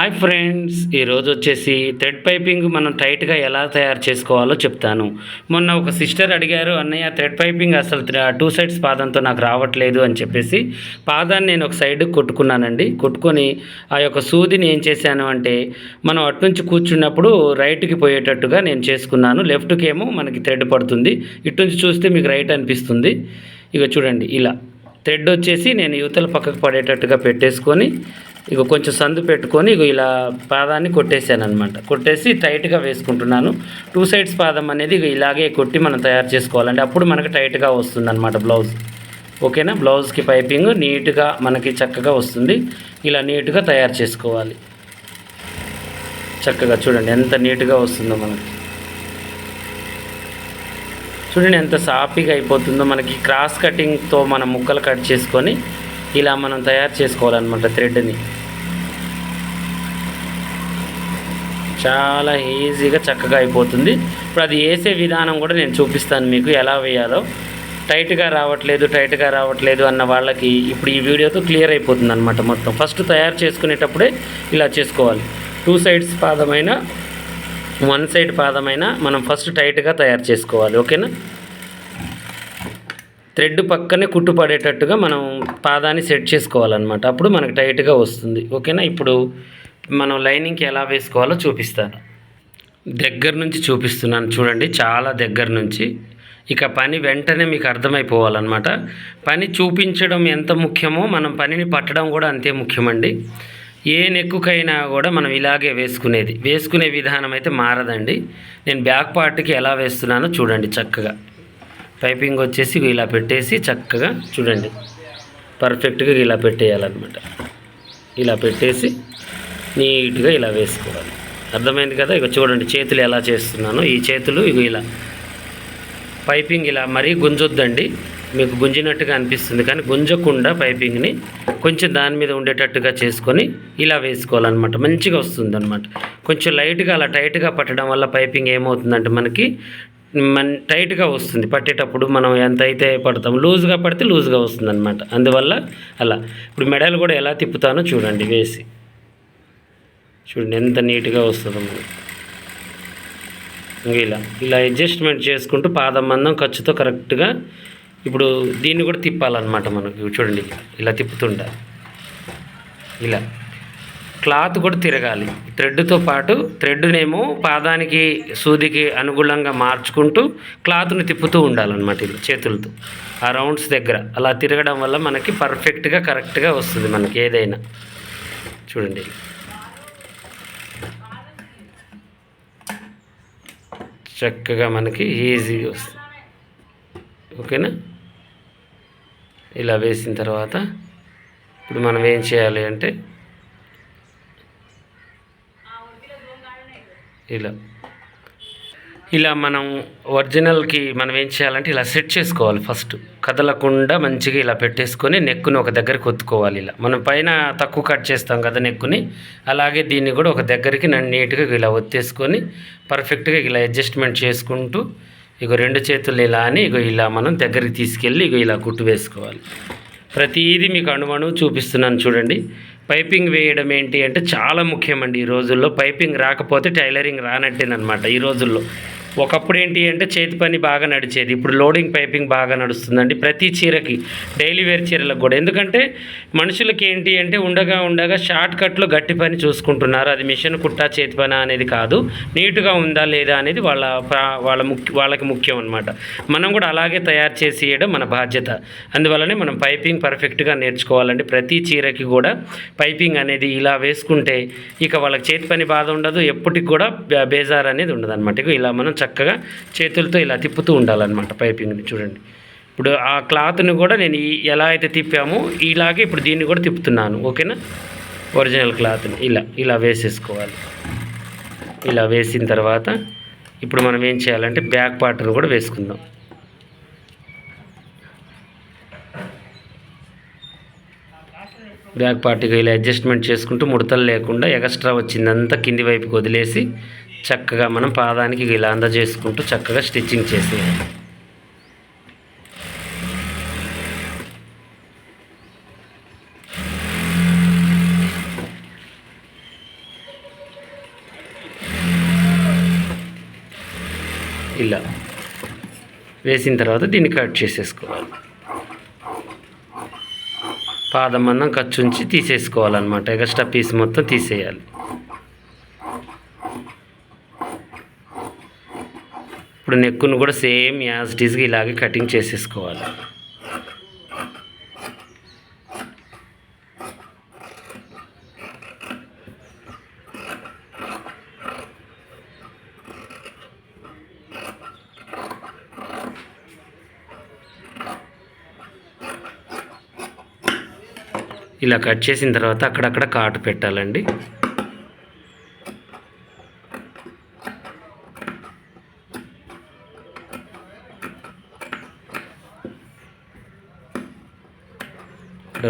Hi friends ఈరోజు వచ్చేసి thread piping మనం టైట్గా ఎలా తయారు చేసుకోవాలో చెప్తాను. మొన్న ఒక సిస్టర్ అడిగారు అన్నయ్య థ్రెడ్ పైపింగ్ అసలు టూ సైడ్స్ పాదంతో నాకు రావట్లేదు అని చెప్పేసి. పాదాన్ని నేను ఒక సైడ్ కొట్టుకున్నానండి. కొట్టుకొని ఆ యొక్క సూదిని ఏం చేశాను అంటే మనం అటు నుంచి కూర్చున్నప్పుడు రైట్కి పోయేటట్టుగా నేను చేసుకున్నాను. లెఫ్ట్కి ఏమో మనకి థ్రెడ్ పడుతుంది. ఇటునుంచి చూస్తే మీకు రైట్ అనిపిస్తుంది. ఇక చూడండి ఇలా. థ్రెడ్ వచ్చేసి నేను యువతల పక్కకు పడేటట్టుగా పెట్టేసుకొని ఇక కొంచెం సందు పెట్టుకొని ఇక ఇలా పాదాన్ని కొట్టేసాను అనమాట కొట్టేసి టైట్గా వేసుకుంటున్నాను. టూ సైడ్స్ పాదం అనేది ఇక ఇలాగే కొట్టి మనం తయారు చేసుకోవాలండి అప్పుడు మనకి టైట్గా వస్తుంది అనమాట బ్లౌజ్. ఓకేనా? బ్లౌజ్కి పైపింగ్ నీట్గా మనకి చక్కగా వస్తుంది. ఇలా నీట్గా తయారు చేసుకోవాలి. చక్కగా చూడండి ఎంత నీట్గా వస్తుందో మనకి. చూడండి ఎంత సాఫీగా అయిపోతుందో మనకి. క్రాస్ కటింగ్తో మనం ముక్కలు కట్ చేసుకొని ఇలా మనం తయారు చేసుకోవాలన్నమాట థ్రెడ్ని చాలా ఈజీగా చక్కగా అయిపోతుంది. ఇప్పుడు అది వేసే విధానం కూడా నేను చూపిస్తాను మీకు ఎలా వేయాలో. టైట్గా రావట్లేదు టైట్గా రావట్లేదు అన్న వాళ్ళకి ఇప్పుడు ఈ వీడియోతో క్లియర్ అయిపోతుంది అనమాట మొత్తం. ఫస్ట్ తయారు చేసుకునేటప్పుడే ఇలా చేసుకోవాలి. టూ సైడ్స్ పాదమైన వన్ సైడ్ పాదమైన మనం ఫస్ట్ టైట్గా తయారు చేసుకోవాలి. ఓకేనా? థ్రెడ్ పక్కనే కుట్టు పడేటట్టుగా మనం పాదాన్ని సెట్ చేసుకోవాలన్నమాట. అప్పుడు మనకు టైట్గా వస్తుంది. ఓకేనా? ఇప్పుడు మనం లైనింగ్కి ఎలా వేసుకోవాలో చూపిస్తాను. దగ్గర నుంచి చూపిస్తున్నాను. చూడండి చాలా దగ్గర నుంచి. ఇక పని వెంటనే మీకు అర్థమైపోవాలన్నమాట. పని చూపించడం ఎంత ముఖ్యమో మనం పనిని పట్టడం కూడా అంతే ముఖ్యమండి. ఏ నెక్కుకైనా కూడా మనం ఇలాగే వేసుకునేది. వేసుకునే విధానం అయితే మారదండి. నేను బ్యాక్ పార్ట్కి ఎలా వేస్తున్నానో చూడండి చక్కగా. పైపింగ్ వచ్చేసి ఇలా పెట్టేసి చక్కగా చూడండి. పర్ఫెక్ట్గా ఇలా పెట్టేయాలన్నమాట. ఇలా పెట్టేసి నీట్గా ఇలా వేసుకోవాలి. అర్థమైంది కదా? ఇక చూడండి చేతులు ఎలా చేస్తున్నానో. ఈ చేతులు ఇక ఇలా పైపింగ్ ఇలా మరీ గుంజొద్దండి. మీకు గుంజినట్టుగా అనిపిస్తుంది కానీ గుంజకుండా పైపింగ్ని కొంచెం దాని మీద ఉండేటట్టుగా చేసుకొని ఇలా వేసుకోవాలన్నమాట. మంచిగా వస్తుంది అనమాట కొంచెం లైట్గా అలా టైట్గా పట్టడం వల్ల పైపింగ్ ఏమవుతుందంటే మనకి మన టైట్గా వస్తుంది. పట్టేటప్పుడు మనం ఎంత అయితే పడతాం లూజ్గా పడితే లూజ్గా వస్తుంది అనమాట అందువల్ల అలా. ఇప్పుడు మెడలు కూడా ఎలా తిప్పుతానో చూడండి వేసి. చూడండి ఎంత నీట్గా వస్తుందో మనకి ఇంకా ఇలా. ఇలా అడ్జస్ట్మెంట్ చేసుకుంటూ పాదం మందం ఖర్చుతో కరెక్ట్గా ఇప్పుడు దీన్ని కూడా తిప్పాలన్నమాట మనకు. చూడండి ఇలా తిప్పుతుండ. ఇలా. క్లాత్ కూడా తిరగాలి. థ్రెడ్తో పాటు థ్రెడ్నేమో పాదానికి సూదికి అనుగుణంగా మార్చుకుంటూ క్లాత్ని తిప్పుతూ ఉండాలన్నమాట ఇలా చేతులతో. ఆ రౌండ్స్ దగ్గర. అలా తిరగడం వల్ల మనకి పర్ఫెక్ట్గా కరెక్ట్గా వస్తుంది మనకి ఏదైనా. చూడండి. చక్కగా మనకి ఈజీగా వస్తుంది. ఓకేనా? ఇలా వేసిన తర్వాత ఇప్పుడు మనం ఏం చేయాలి అంటే ఇలా. ఇలా మనం ఒరిజినల్కి మనం ఏం చేయాలంటే ఇలా సెట్ చేసుకోవాలి ఫస్ట్. కదలకుండా మంచిగా ఇలా పెట్టేసుకొని నెక్కుని ఒక దగ్గరికి ఒత్తుకోవాలి ఇలా. మనం పైన తక్కువ కట్ చేస్తాం కదా నెక్కుని. అలాగే దీన్ని కూడా ఒక దగ్గరికి నన్ను నీట్గా ఇలా ఒత్తేసుకొని పర్ఫెక్ట్గా ఇలా అడ్జస్ట్మెంట్ చేసుకుంటూ ఇక రెండు చేతులు ఇలా అని ఇక ఇలా మనం దగ్గరికి తీసుకెళ్ళి ఇక ఇలా కుట్టు వేసుకోవాలి. ప్రతిదీ మీకు అణువణువు చూపిస్తున్నాను చూడండి. పైపింగ్ వేయడం ఏంటి అంటే చాలా ముఖ్యమండి ఈ రోజుల్లో. పైపింగ్ రాకపోతే టైలరింగ్ రానట్టేనమాట ఈ రోజుల్లో. ఒకప్పుడు ఏంటి అంటే చేతి పని బాగా నడిచేది. ఇప్పుడు లోడింగ్ పైపింగ్ బాగా నడుస్తుందండి. ప్రతి చీరకి డైలీ వేర్ చీరలకు కూడా. ఎందుకంటే మనుషులకి ఏంటి అంటే ఉండగా ఉండగా షార్ట్ కట్లో గట్టి పని చూసుకుంటున్నారు. అది మిషన్ కుట్టా చేతి పని అనేది కాదు. నీట్గా ఉందా లేదా అనేది వాళ్ళ ప్రా- వాళ్ళ ముఖ్య వాళ్ళకి ముఖ్యం అనమాట మనం కూడా అలాగే తయారు చేసి ఇవ్వడం మన బాధ్యత. అందువల్లనే మనం పైపింగ్ పర్ఫెక్ట్గా నేర్చుకోవాలండి. ప్రతి చీరకి కూడా పైపింగ్ అనేది ఇలా వేసుకుంటే ఇక వాళ్ళకి చేతి పని బాధ ఉండదు. ఎప్పటికి కూడా బేజార్ అనేది ఉండదు అనమాట ఇక ఇలా మనం చక్కగా చేతులతో ఇలా తిప్పుతూ ఉండాలన్నమాట పైపింగ్ని చూడండి. ఇప్పుడు ఆ క్లాత్ని కూడా నేను ఎలా అయితే తిప్పామో ఇలాగే ఇప్పుడు దీన్ని కూడా తిప్పుతున్నాను ఓకేనా? ఒరిజినల్ క్లాత్ని ఇలా ఇలా వేసేసుకోవాలి. ఇలా వేసిన తర్వాత ఇప్పుడు మనం ఏం చేయాలంటే బ్యాక్ పార్ట్ని కూడా వేసుకుందాం. బ్యాక్ పార్ట్గా ఇలా అడ్జస్ట్మెంట్ చేసుకుంటూ ముడతలు లేకుండా ఎక్స్ట్రా వచ్చిందంతా కింది వైపుకి వదిలేసి చక్కగా మనం పాదానికి ఇలా అందజేసుకుంటూ చక్కగా స్టిచ్చింగ్ చేసేయాలి. ఇలా వేసిన తర్వాత దీన్ని కట్ చేసేసుకోవాలి. పాదం అన్నం ఖర్చుంచి తీసేసుకోవాలన్నమాట. ఎక్స్ట్రా పీస్ మొత్తం తీసేయాలి. ఇప్పుడు నెక్కును కూడా సేమ్ యాజ్ డిజ్గా ఇలాగే కటింగ్ చేసేసుకోవాలి. ఇలా కట్ చేసిన తర్వాత అక్కడక్కడ కాటు పెట్టాలండి.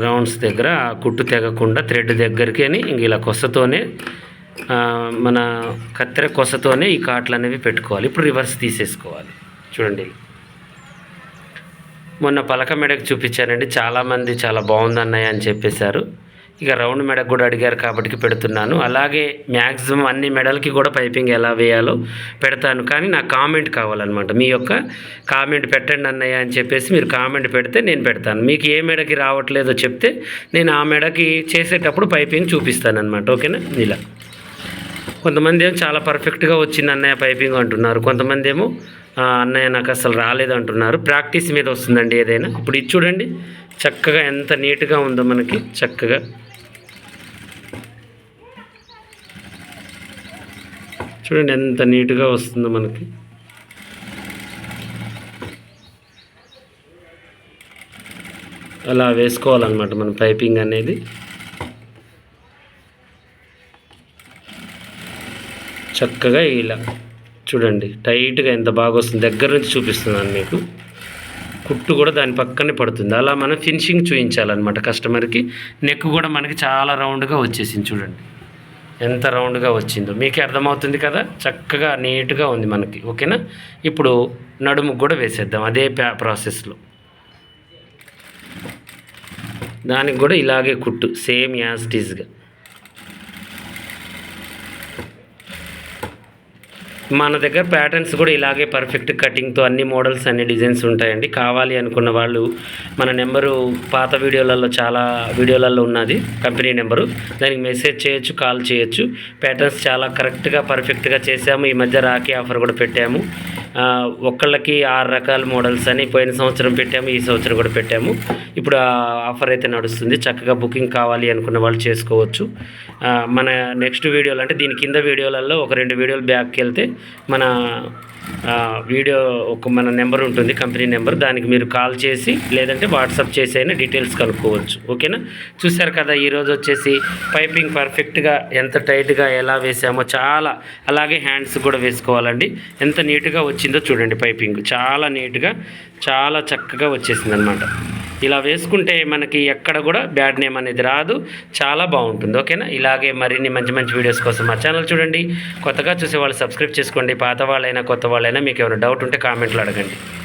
రౌండ్స్ దగ్గర ఆ కుట్టు తెగకుండా థ్రెడ్ దగ్గరికి అని ఇంక ఇలా కొసతోనే మన కత్తెర కొసతోనే ఈ కాట్లు అనేవి పెట్టుకోవాలి. ఇప్పుడు రివర్స్ తీసేసుకోవాలి. చూడండి. మొన్న పలక మెడకు చూపించానండి. చాలామంది చాలా బాగుంది అన్నయ్య అని చెప్పేశారు. ఇక రౌండ్ మెడకు కూడా అడిగారు కాబట్టి పెడుతున్నాను. అలాగే మ్యాక్సిమం అన్ని మెడలకి కూడా పైపింగ్ ఎలా వేయాలో పెడతాను. కానీ నాకు కామెంట్ కావాలన్నమాట. మీ యొక్క కామెంట్ పెట్టండి అన్నయ్య అని చెప్పేసి మీరు కామెంట్ పెడితే నేను పెడతాను. మీకు ఏ మెడకి రావట్లేదో చెప్తే నేను ఆ మెడకి చేసేటప్పుడు పైపింగ్ చూపిస్తాను అనమాట ఓకేనా? ఇలా. కొంతమంది ఏమో చాలా పర్ఫెక్ట్గా వచ్చింది అన్నయ్య పైపింగ్ అంటున్నారు. కొంతమంది ఏమో అన్నయ్య నాకు అసలు రాలేదు అంటున్నారు. ప్రాక్టీస్ మీద వస్తుందండి ఏదైనా. ఇప్పుడు ఇది చూడండి. చక్కగా ఎంత నీట్గా ఉందో మనకి చక్కగా. చూడండి ఎంత నీట్గా వస్తుందో మనకి. అలా వేసుకోవాలన్నమాట మన పైపింగ్ అనేది. చక్కగా ఇలా చూడండి టైట్గా ఎంత బాగా వస్తుంది. దగ్గర నుంచి చూపిస్తున్నాను మీకు. కుట్టు కూడా దాని పక్కనే పడుతుంది. అలా మనం ఫినిషింగ్ చూపించాలన్నమాట కస్టమర్కి నెక్ కూడా మనకి చాలా రౌండ్గా వచ్చేసింది చూడండి. ఎంత రౌండ్గా వచ్చిందో. మీకే అర్థమవుతుంది కదా? చక్కగా నీట్గా ఉంది మనకి. ఓకేనా? ఇప్పుడు నడుము కూడా వేసేద్దాం అదే ప్రాసెస్లో దానికి కూడా ఇలాగే కుట్టు. సేమ్ యాజ్ టీజ్గా మన దగ్గర ప్యాటర్న్స్ కూడా ఇలాగే పర్ఫెక్ట్ కటింగ్తో అన్ని మోడల్స్ అన్ని డిజైన్స్ ఉంటాయండి. కావాలి అనుకున్న వాళ్ళు మన నెంబరు పాత వీడియోలలో చాలా వీడియోలలో ఉన్నది కంపెనీ నెంబరు. దానికి మెసేజ్ చేయొచ్చు కాల్ చేయొచ్చు. ప్యాటర్న్స్ చాలా కరెక్ట్గా పర్ఫెక్ట్గా చేసాము ఈ మధ్య రాఖీ ఆఫర్ కూడా పెట్టాము. ఒక్కళ్ళకి ఆరు రకాల మోడల్స్ అని పోయిన సంవత్సరం పెట్టాము ఈ సంవత్సరం కూడా పెట్టాము. ఇప్పుడు ఆఫర్ అయితే నడుస్తుంది. చక్కగా బుకింగ్ కావాలి అనుకున్న వాళ్ళు చేసుకోవచ్చు. మన నెక్స్ట్ వీడియోలు అంటే దీని కింద వీడియోలలో ఒక రెండు వీడియోలు బ్యాక్కి వెళ్తే మన వీడియో ఒక మన నెంబర్ ఉంటుంది కంపెనీ నెంబర్. దానికి మీరు కాల్ చేసి లేదంటే వాట్సాప్ చేసి అయినా డీటెయిల్స్ కనుక్కోవచ్చు. ఓకేనా? చూశారు కదా ఈరోజు వచ్చేసి పైపింగ్ పర్ఫెక్ట్గా ఎంత టైట్గా ఎలా వేసామో చాలా అలాగే హ్యాండ్స్ కూడా వేసుకోవాలండి. ఎంత నీట్గా వచ్చిందో చూడండి పైపింగ్. చాలా నీట్గా చాలా చక్కగా వచ్చేసింది అనమాట ఇలా వేసుకుంటే మనకి ఎక్కడ కూడా బ్యాడ్ నేమ్ అనేది రాదు. చాలా బాగుంటుంది. ఓకేనా? ఇలాగే మరిన్ని మంచి మంచి వీడియోస్ కోసం మా ఛానల్ చూడండి. కొత్తగా చూసే వాళ్ళు సబ్స్క్రైబ్ చేసుకోండి. పాత వాళ్ళైనా కొత్త వాళ్ళైనా మీకు ఏమైనా డౌట్ ఉంటే కామెంట్లో అడగండి.